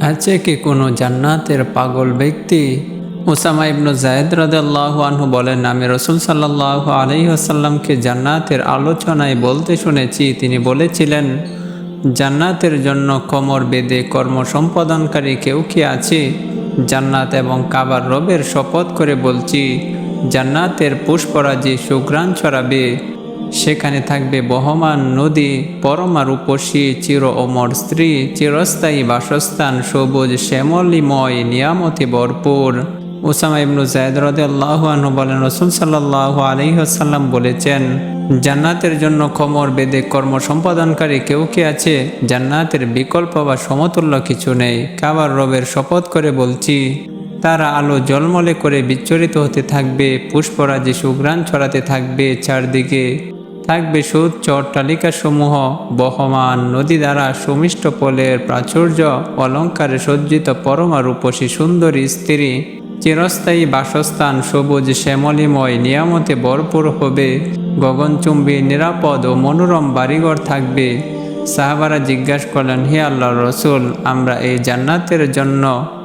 আছে কি কোনো জান্নাতের পাগল ব্যক্তি? ওসামা ইবনু জায়দ রাদাল্লাহ আনহু বলেন, আমি রসুল সাল্লাহ আলহিহাসাল্লামকে জান্নাতের আলোচনায় বলতে শুনেছি। তিনি বলেছিলেন, জান্নাতের জন্য কমর বেদে কর্ম সম্পাদনকারী কেউ কি আছে? জান্নাত এবং কাবার রবের শপথ করে বলছি, জান্নাতের পুষ্পরাজি সুগ্রাণ ছড়াবে। সেখানে থাকবে বহমান নদী পরমা রূপসী চির অমর স্ত্রী, চিরস্থায়ী বাসস্থান, সবুজ শ্যামলিময় নিয়ামতি ভরপুর। ওসামা ইবনু জায়দ বলেন, রসুল সাল্লাহ আলহিহাসাল্লাম বলেছেন, জান্নাতের জন্য কমর বেদে কর্ম সম্পাদনকারী কেউ কে আছে? জান্নাতের বিকল্প বা সমতুল্য কিছু নেই। কাবার রবের শপথ করে বলছি, তারা আলো জলমলে করে বিচ্ছরিত হতে থাকবে, পুষ্পরাজি সুগ্রাণ ছড়াতে থাকবে চারদিকে। থাকবে সুচ্চ অট্টালিকাসমূহ বহমান নদী দ্বারা সুমিষ্ট পোলের প্রাচুর্য অলঙ্কারে সজ্জিত পরমা রূপসী সুন্দরী স্ত্রী। চিরস্থায়ী বাসস্থান সবুজ শ্যামলিময় নিয়ামতে ভরপুর হবে। গগনচুম্বী নিরাপদ ও মনোরম বাড়িঘর থাকবে। সাহাবারা জিজ্ঞাসা করলেন, হে আল্লাহ রসুল, আমরা এই জান্নাতের জন্য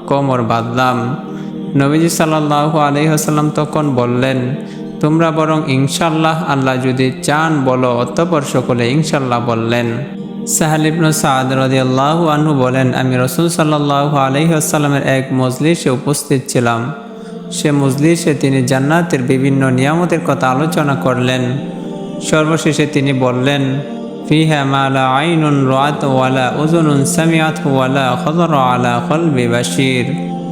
কোমর বাঁধলাম। নবীজি সাল্লাহ আলহিহাসাল্লাম তখন বললেন তোমরা বরং ইনশাল্লাহ আল্লাহ যদি চান বলো, অতপর সকলে ইনশাল্লাহ বললেন। সাহাল ইবনু সাদ রদিয়াল্লাহ আনহু বলেন, আমি রসুল সাল্লাহ আলহিহাসাল্লামের এক মজলিসে উপস্থিত ছিলাম। সে মজলিসে তিনি জান্নাতের বিভিন্ন নিয়ামতের কথা আলোচনা করলেন। সর্বশেষে তিনি বললেন, ফিহা আইনুন রাত ওয়ালা ওজনুন সামিয়াত ওয়ালা খদর আলা কলবি বাসির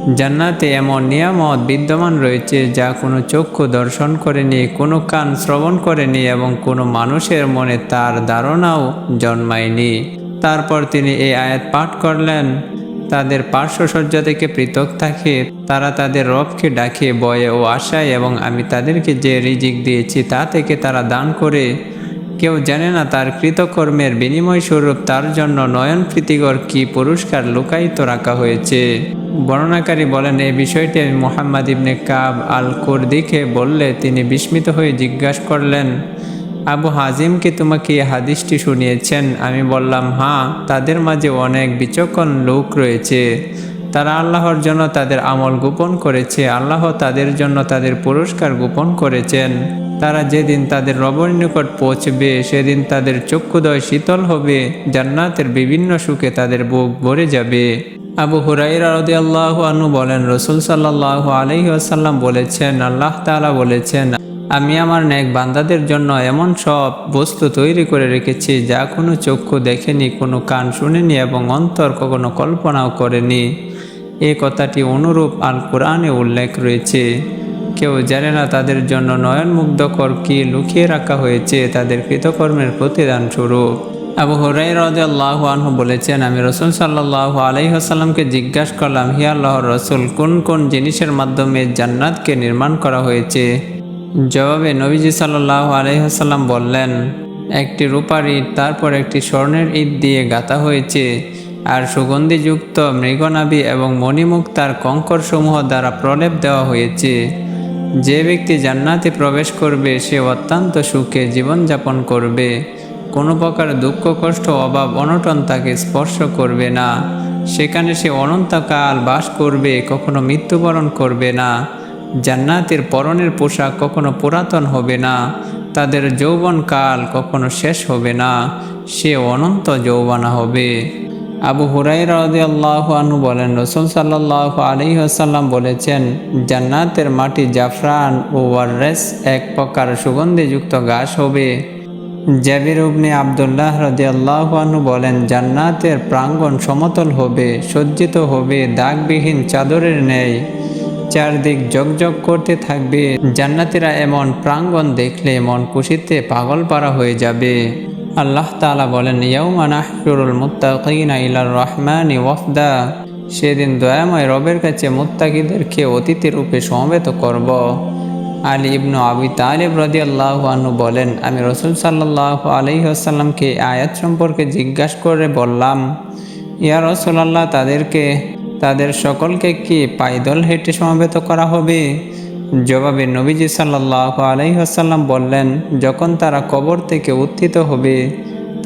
জান্নাতে এমন নিয়ামত বিদ্যমান রয়েছে যা কোনো চক্ষু দর্শন করেনি, কোনো কান শ্রবণ করেনি এবং কোনো মানুষের মনে তার ধারণাও জন্মায়নি। তারপর তিনি এই আয়াত পাঠ করলেন, তাদের পার্শ্বসজ্জা থেকে পৃথক থাকে, তারা তাদের রবকে ডাকে বয়ে ও আশায় এবং আমি তাদেরকে যে রিজিক দিয়েছি তা থেকে তারা দান করে। কেউ জানে না তার কৃতকর্মের বিনিময় স্বরূপ তার জন্য নয়ন প্রীতিকর কি পুরস্কার লুকায়িত রাখা হয়েছে। বর্ণনাকারী বলেন, এই বিষয়টি মোহাম্মদ ইবনে কাব আল কুরদিকে বললে তিনি বিস্মিত হয়ে জিজ্ঞাসা করলেন, আবু হাজিমকে তোমাকে এই হাদিসটি শুনিয়েছেন? আমি বললাম হ্যাঁ তাদের মাঝে অনেক বিচক্ষণ লোক রয়েছে। তারা আল্লাহর জন্য তাদের আমল গোপন করেছে, আল্লাহ তাদের জন্য তাদের পুরস্কার গোপন করেছেন। তারা যেদিন তাদের রবর নিকট পৌঁছবে, সেদিন তাদের চক্ষুদয় শীতল হবে, জান্নাতের বিভিন্ন সুখে তাদের বুক ভরে যাবে। আবু হুরাইরা রদি আল্লাহ আনু বলেন, রসুল সাল্লাহ আলহি আসাল্লাম বলেছেন, আল্লাহ তালা বলেছেন আমি আমার নেক বান্দাদের জন্য এমন সব বস্তু তৈরি করে রেখেছি, যা কোনো চক্ষু দেখেনি, কোনো কান শুনেনি এবং অন্তর কখনো কল্পনাও করেনি। এ কথাটি অনুরূপ আল কোরআনে উল্লেখ রয়েছে। কেউ জানে না তাদের জন্য নয়নমুগ্ধকর কি লুকিয়ে রাখা হয়েছে, তাদের কৃতকর্মের প্রতিদান স্বরূপ। আবু হরাই রাহ আনহু বলেছেন, আমি রসুল সাল্লাহ আলহিহাসাল্লামকে জিজ্ঞাসা করলাম, হি আল্লাহর রসুল, কোন কোন জিনিসের মাধ্যমে জান্নাতকে নির্মাণ করা হয়েছে? জবাবে নবীজি সাল্লাহ আলহিহাসাল্লাম বললেন, একটি রূপার ইট তারপর একটি স্বর্ণের ইট দিয়ে গাঁথা হয়েছে, আর সুগন্ধিযুক্ত মৃগনাভি এবং মণিমুক্তার কঙ্করসমূহ দ্বারা প্রলেপ দেওয়া হয়েছে। যে ব্যক্তি জান্নাতে প্রবেশ করবে, সে অত্যন্ত সুখে জীবনযাপন করবে। কোনো প্রকার দুঃখ, কষ্ট, অভাব, অনটন তাকে স্পর্শ করবে না। সেখানে সে অনন্তকাল বাস করবে, কখনো মৃত্যুবরণ করবে না। জান্নাতের পরনের পোশাক কখনো পুরাতন হবে না, তাদের যৌবনকাল কখনো শেষ হবে না, সে অনন্ত যৌবনা হবে। আবু হুরাই রাজিয়াল্লাহ আনহু বলেন, রসুল সাল্লাহ আলী আসাল্লাম বলেছেন, জান্নাতের মাটি জাফরান ও ওয়াররেস এক প্রকার সুগন্ধিযুক্ত ঘাস হবে। জাবির উবনে আবদুল্লাহ রদিয়াল্লাহ আনহু বলেন, জান্নাতের প্রাঙ্গণ সমতল হবে, সজ্জিত হবে, দাগবিহীন চাদরের ন্যায়। চারদিক জগজগ করতে থাকবে। জান্নাতিরা এমন প্রাঙ্গণ দেখলে মন খুশিতে পাগল পারা হয়ে যাবে। আল্লাহ তালা বলেন ইয়াউমানাহরুল মুত্তাকিনা ইলার রহমানি ওয়ফদা। সেদিন দয়াময় রবের কাছে মুত্তাকিদেরকে অতিথি রূপে সমবেত করব। আলী ইবনু আবি তালিব রদি আল্লাহানু বলেন, আমি রসুল সাল্লাহ আলহিহাসাল্লামকে আয়াত সম্পর্কে জিজ্ঞাসা করে বললাম, ইয়া রসুলাল্লাহ, তাদেরকে তাদের সকলকে কি পায়দল হেঁটে সমবেত করা হবে? জবাবে নবীজি সাল্লাহ আলহিহাসাল্লাম বললেন, যখন তারা কবর থেকে উত্থিত হবে,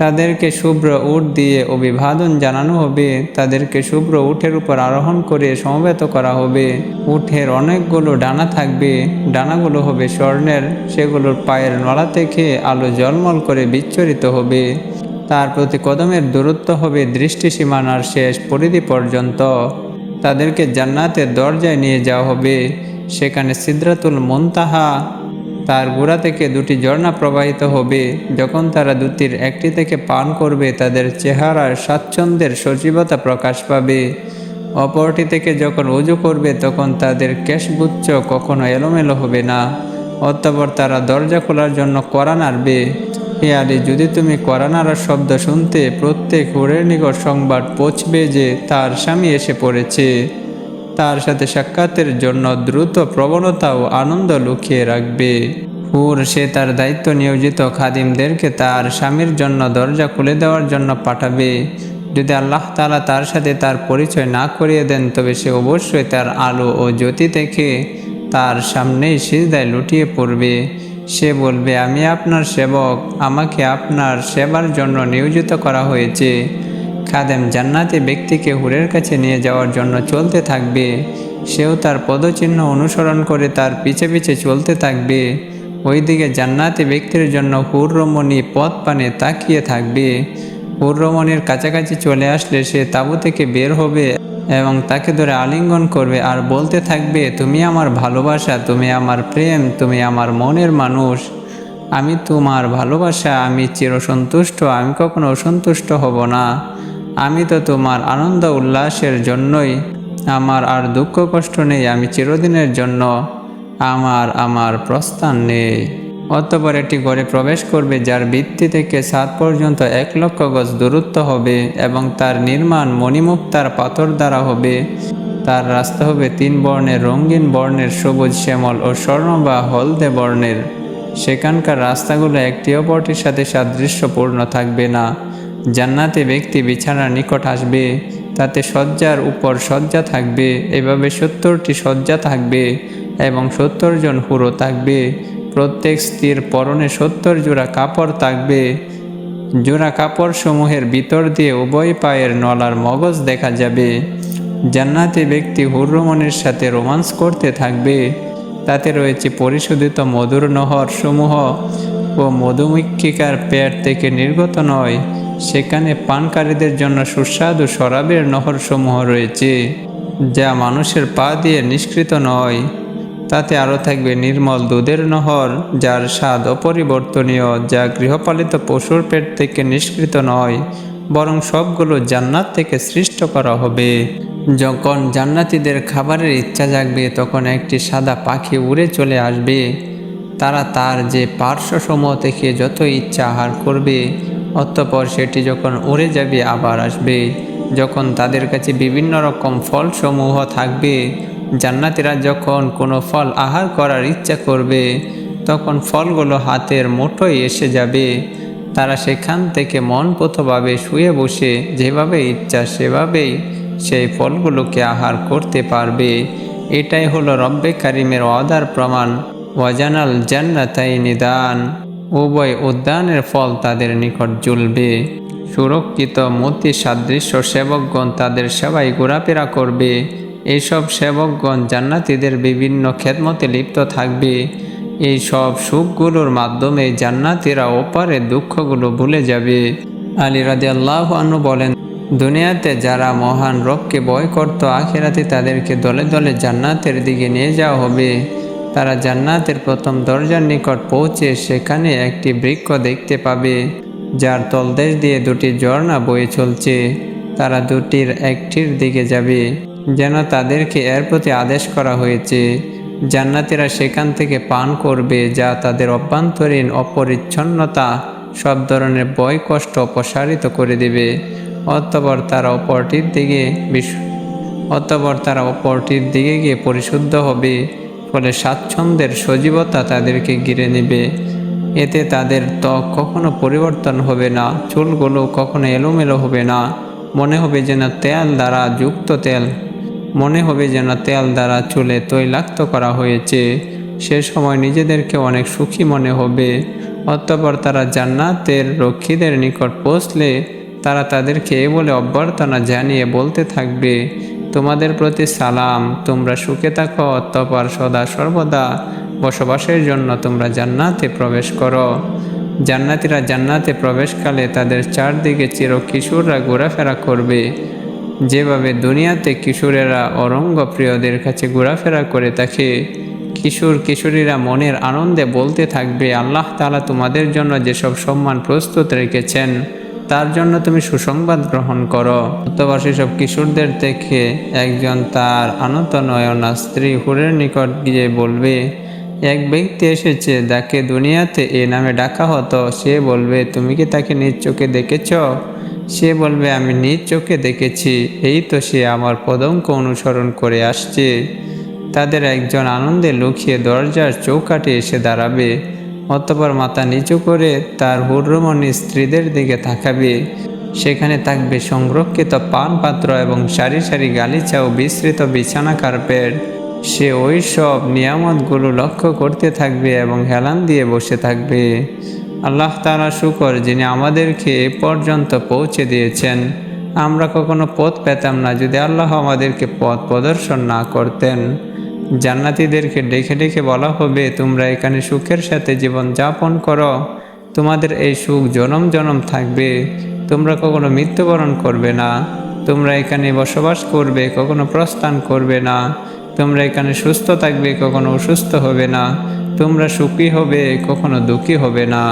তাদেরকে শুভ্র উট দিয়ে অভিবাদন জানানো হবে, তাদেরকে শুভ্র উঠের উপর আরোহণ করে সমবেত করা হবে। উঠের অনেকগুলো ডানা থাকবে, ডানাগুলো হবে স্বর্ণের, সেগুলোর পায়ের নলা থেকে আলো জলমল করে বিচ্ছরিত হবে। তার প্রতি কদমের দূরত্ব হবে দৃষ্টি সীমানার শেষ পরিধি পর্যন্ত। তাদেরকে জান্নাতের দরজায় নিয়ে যাওয়া হবে। সেখানে সিদ্রাতুল মন্তাহা, তার গোড়া থেকে দুটি ঝর্ণা প্রবাহিত হবে। যখন তারা দুটির একটি থেকে পান করবে, তাদের চেহারার স্বাচ্ছন্দ্যের সজীবতা প্রকাশ পাবে। অপরটি থেকে যখন উজু করবে, তখন তাদের কেশগুচ্ছ কখনো এলোমেলো হবে না। অতঃপর তারা দরজা খোলার জন্য করা নাড়বে। হে আলী যদি তুমি করানারার শব্দ শুনতে প্রত্যেক হুরের নিকট সংবাদ পৌঁছবে যে তার স্বামী এসে পড়েছে, তার সাথে সাক্ষাতের জন্য দ্রুত প্রবণতা ও আনন্দ লুকিয়ে রাখবে। হুর, সে তার দায়িত্ব নিয়োজিত খাদিমদেরকে তার স্বামীর জন্য দরজা খুলে দেওয়ার জন্য পাঠাবে। যদি আল্লাহ তালা তার সাথে তার পরিচয় না করিয়ে দেন, তবে সে অবশ্যই তার আলো ও জ্যোতি দেখে তার সামনেই সিজদায় লুটিয়ে পড়বে। সে বলবে, আমি আপনার সেবক। আমাকে আপনার সেবার জন্য নিয়োজিত করা হয়েছে। খাদেম জান্নাতি ব্যক্তিকে হুরের কাছে নিয়ে যাওয়ার জন্য চলতে থাকবে। সেও তার পদচিহ্ন অনুসরণ করে তার পিছে পিছে চলতে থাকবে। ওইদিকে জান্নাতি ব্যক্তির জন্য হুররমণি পথ পানে তাকিয়ে থাকবে। হুররমণির কাছাকাছি চলে আসলে সে তাঁবু থেকে বের হবে। এবং তাকে ধরে আলিঙ্গন করবে আর বলতে থাকবে, তুমি আমার ভালোবাসা, তুমি আমার প্রেম, তুমি আমার মনের মানুষ। আমি তোমার ভালোবাসা, আমি চিরসন্তুষ্ট, আমি কখনো অসন্তুষ্ট হব না। আমি তো তোমার আনন্দ উল্লাসের জন্যই, আমার আর দুঃখ কষ্ট নেই, আমি চিরদিনের জন্য। আমার আমার প্রস্থান নেই। অতপর একটি ঘরে প্রবেশ করবে, যার ভিত্তি থেকে সাত পর্যন্ত এক লক্ষ গজ দূরত্ব হবে এবং তার নির্মাণ মণিমুক্তার পাথর দ্বারা হবে। তার রাস্তা হবে তিন বর্ণের, রঙিন বর্ণের, সবুজ শ্যামল ও স্বর্ণ বা হলদে বর্ণের। সেখানকার রাস্তাগুলো একটি অপরটির সাথে সাদৃশ্যপূর্ণ থাকবে না। জান্নাতে ব্যক্তি বিছানার নিকট আসবে, তাতে শয্যার উপর শয্যা থাকবে, এভাবে সত্তরটি শয্যা থাকবে এবং সত্তর জন হুরো থাকবে। প্রত্যেক স্ত্রীর পরনে সত্তর জোড়া কাপড় থাকবে। জোড়া কাপড় সমূহের ভিতর দিয়ে উভয় পায়ের নলার মগজ দেখা যাবে। জান্নাতি ব্যক্তি হুররমনের সাথে রোমান্স করতে থাকবে। তাতে রয়েছে পরিশোধিত মধুর নহর সমূহ ও মধুমক্ষিকার পেট থেকে নির্গত নয়। সেখানে পানকারীদের জন্য সুস্বাদু শরাবের নহর সমূহ রয়েছে, যা মানুষের পা দিয়ে নিষ্কৃত নয়। তাতে আরও থাকবে নির্মল দুধের নহর, যার স্বাদ অপরিবর্তনীয়, যা গৃহপালিত পশুর পেট থেকে নিষ্কৃত নয়, বরং সবগুলো জান্নাত থেকে সৃষ্ট করা হবে। যখন জান্নাতিদের খাবারের ইচ্ছা জাগবে, তখন একটি সাদা পাখি উড়ে চলে আসবে। তারা তার যে পার্শ্বসমূহ থেকে যত ইচ্ছা আহার করবে, অতঃপর সেটি যখন উড়ে যাবে, আবার আসবে। যখন তাদের কাছে বিভিন্ন রকম ফলসমূহ থাকবে জান্নাতিরা যখন কোনো ফল আহার করার ইচ্ছা করবে, তখন ফলগুলো হাতের মুঠোয় এসে যাবে। তারা সেখান থেকে মনপথভাবে শুয়ে বসে, যেভাবে ইচ্ছা সেভাবেই সেই ফলগুলোকে আহার করতে পারবে। এটাই হলো রব্বে কারিমের অদার প্রমাণ। ওয়াজানাল জান্নাতাই নিদান। উভয় উদ্যানের ফল তাদের নিকট জ্বলবে। সুরক্ষিত মতি সাদৃশ্য সেবকগণ তাদের সেবাই ঘোরাফেরা করবে। এইসব সেবকগণ জান্নাতিদের বিভিন্ন খেদমতে লিপ্ত থাকবে। এই সব সুখগুলোর মাধ্যমে জান্নাতিরা ওপারে দুঃখগুলো ভুলে যাবে। আলী রাজি আল্লাহ আনু বলেন, দুনিয়াতে যারা মহান রবকে ভয় করত, আখেরাতে তাদেরকে দলে দলে জান্নাতের দিকে নিয়ে যাওয়া হবে। তারা জান্নাতের প্রথম দরজার নিকট পৌঁছে সেখানে একটি বৃক্ষ দেখতে পাবে, যার তলদেশ দিয়ে দুটি ঝর্ণা বয়ে চলছে। তারা দুটির একটির দিকে যাবে। যেন তাদেরকে এর প্রতি আদেশ করা হয়েছে, জান্নাতিরা সেখান থেকে পান করবে যা তাদের অভ্যন্তরীণ অপরিচ্ছন্নতা সব ধরনের বয় কষ্ট অপসারিত করে দেবে। অতপর তারা অপরটির দিকে অতপর তারা অপরটির দিকে গিয়ে পরিশুদ্ধ হবে, ফলে স্বাচ্ছন্দ্যের সজীবতা তাদেরকে ঘিরে নেবে। এতে তাদের ত্বক কখনো পরিবর্তন হবে না, চুলগুলো কখনো এলোমেলো হবে না। মনে হবে যেন তেল দ্বারা যুক্ত তেল মনে হবে যেন তেল দ্বারা চুলে তৈলাক্ত করা হয়েছে। সে সময় নিজেদেরকে অনেক সুখী মনে হবে। অতঃপর তারা জান্নাতের রক্ষীদের নিকট পৌঁছলে তারা তাদেরকে এ বলে অভ্যর্থনা জানিয়ে বলতে থাকবে, তোমাদের প্রতি সালাম, তোমরা সুখে থাকো, অতঃপর সদা সর্বদা বসবাসের জন্য তোমরা জান্নাতে প্রবেশ করো। জান্নাতিরা জান্নাতে প্রবেশকালে তাদের চারদিকে চির কিশোররা ঘোরাফেরা করবে। যেভাবে দুনিয়াতে কিশোরেরা অরঙ্গ প্রিয়দের কাছে ঘোরাফেরা করে থাকে কিশোর কিশোরীরা মনের আনন্দে বলতে থাকবে, আল্লাহ তাআলা তোমাদের জন্য যেসব সম্মান প্রস্তুত রেখেছেন, তার জন্য তুমি সুসংবাদ গ্রহণ করো। অথবা সেসব কিশোরদের থেকে একজন তার আনত নয়না স্ত্রী হুরের নিকট গিয়ে বলবে, এক ব্যক্তি এসেছে, যাকে দুনিয়াতে এ নামে ডাকা হতো। সে বলবে, তুমি কি তাকে নিজ চোখে দেখেছ? সে বলবে, আমি নিজ চোখে দেখেছি, এই তো সে আমার পদঙ্ক অনুসরণ করে আসছে। তাদের একজন আনন্দে লুকিয়ে দরজার চৌকাঠে এসে দাঁড়াবে, অতপর মাথা নিচু করে তার হুর্রমণি স্ত্রীদের দিকে তাকাবে। সেখানে থাকবে সংরক্ষিত পান পাত্র এবং সারি সারি গালিচা ও বিস্তৃত বিছানা কার্পেট। সে ওই সব নিয়ামতগুলো লক্ষ্য করতে থাকবে এবং হেলান দিয়ে বসে থাকবে। আল্লাহ তারা শুকর যিনি আমাদেরকে এ পর্যন্ত পৌঁছে দিয়েছেন। আমরা কখনো পথ পেতাম না যদি আল্লাহ আমাদেরকে পথ প্রদর্শন না করতেন। জান্নাতীদেরকে ডেকে ডেকে বলা হবে, তোমরা এখানে সুখের সাথে জীবন যাপন করো। তোমাদের এই সুখ জনম জনম থাকবে। তোমরা কখনো মৃত্যুবরণ করবে না। তোমরা এখানে বসবাস করবে, কখনো প্রস্থান করবে না। তোমরা এখানে সুস্থ থাকবে, কখনো অসুস্থ হবে না। তোমরা সুখী হবে কখনো দুঃখী হবে না।